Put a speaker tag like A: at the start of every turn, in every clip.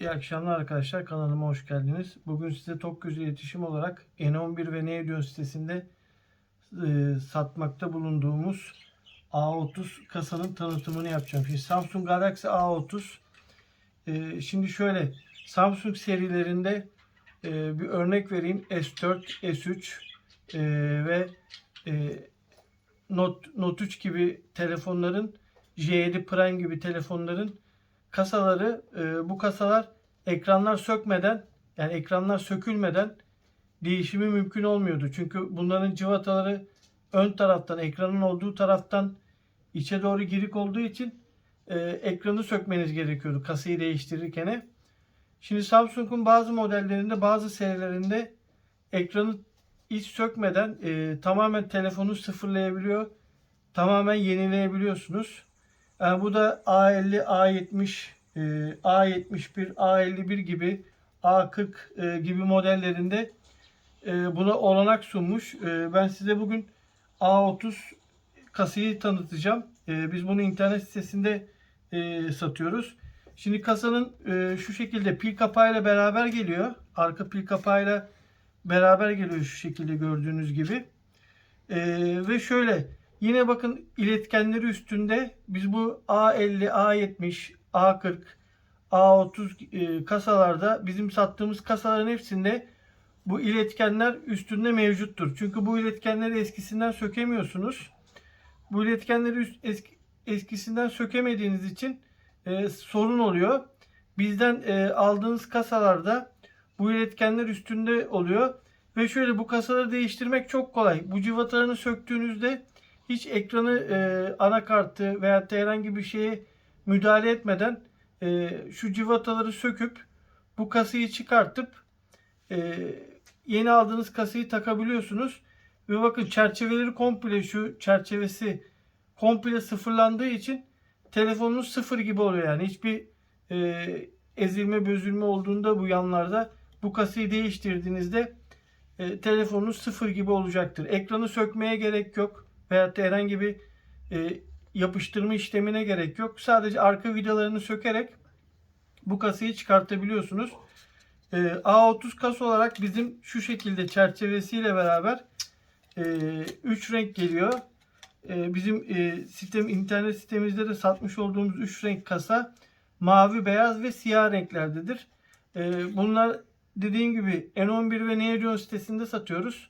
A: İyi akşamlar arkadaşlar. Kanalıma hoş geldiniz. Bugün size Tokgöz İletişim olarak N11 ve Neodion sitesinde e, satmakta bulunduğumuz A30 kasanın tanıtımını yapacağım. Şimdi Samsung Galaxy A30 e, şimdi şöyle Samsung serilerinde e, bir örnek vereyim. S4, S3 e, ve e, Note, Note 3 gibi telefonların J7 Prime gibi telefonların kasaları e, bu kasalar ekranlar sökmeden yani ekranlar sökülmeden değişimi mümkün olmuyordu. Çünkü bunların cıvataları ön taraftan ekranın olduğu taraftan içe doğru girik olduğu için e, ekranı sökmeniz gerekiyordu kasayı değiştirirken. Şimdi Samsung'un bazı modellerinde bazı serilerinde ekranı hiç sökmeden e, tamamen telefonu sıfırlayabiliyor. Tamamen yenileyebiliyorsunuz. Yani bu da A50, A70, e, A71, A51 gibi A40 e, gibi modellerinde e, buna olanak sunmuş. E, ben size bugün A30 kasayı tanıtacağım. E, biz bunu internet sitesinde e, satıyoruz. Şimdi kasanın e, şu şekilde pil kapağıyla beraber geliyor. Arka pil kapağıyla beraber geliyor şu şekilde gördüğünüz gibi. E, ve şöyle Yine bakın iletkenleri üstünde biz bu A50, A70, A40, A30 e, kasalarda bizim sattığımız kasaların hepsinde bu iletkenler üstünde mevcuttur. Çünkü bu iletkenleri eskisinden sökemiyorsunuz. Bu iletkenleri eskisinden sökemediğiniz için e, sorun oluyor. Bizden e, aldığınız kasalarda bu iletkenler üstünde oluyor. Ve şöyle bu kasaları değiştirmek çok kolay. Bu cıvatalarını söktüğünüzde hiç ekranı e, anakartı veya herhangi bir şeye müdahale etmeden e, şu civataları söküp bu kasayı çıkartıp e, yeni aldığınız kasayı takabiliyorsunuz. Ve bakın çerçeveleri komple şu çerçevesi komple sıfırlandığı için telefonunuz sıfır gibi oluyor yani. Hiçbir e, ezilme bözülme olduğunda bu yanlarda bu kasayı değiştirdiğinizde e, telefonunuz sıfır gibi olacaktır. Ekranı sökmeye gerek yok veyahut da herhangi bir e, yapıştırma işlemine gerek yok. Sadece arka vidalarını sökerek bu kasayı çıkartabiliyorsunuz. E, A30 kasa olarak bizim şu şekilde çerçevesiyle beraber 3 e, renk geliyor. E, bizim e, sistem internet sitemizde de satmış olduğumuz 3 renk kasa mavi, beyaz ve siyah renklerdedir. E, bunlar dediğim gibi N11 ve Neodion sitesinde satıyoruz.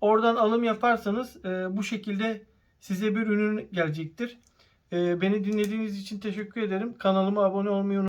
A: Oradan alım yaparsanız e, bu şekilde size bir ürün gelecektir. E, beni dinlediğiniz için teşekkür ederim. Kanalıma abone olmayı unutmayın.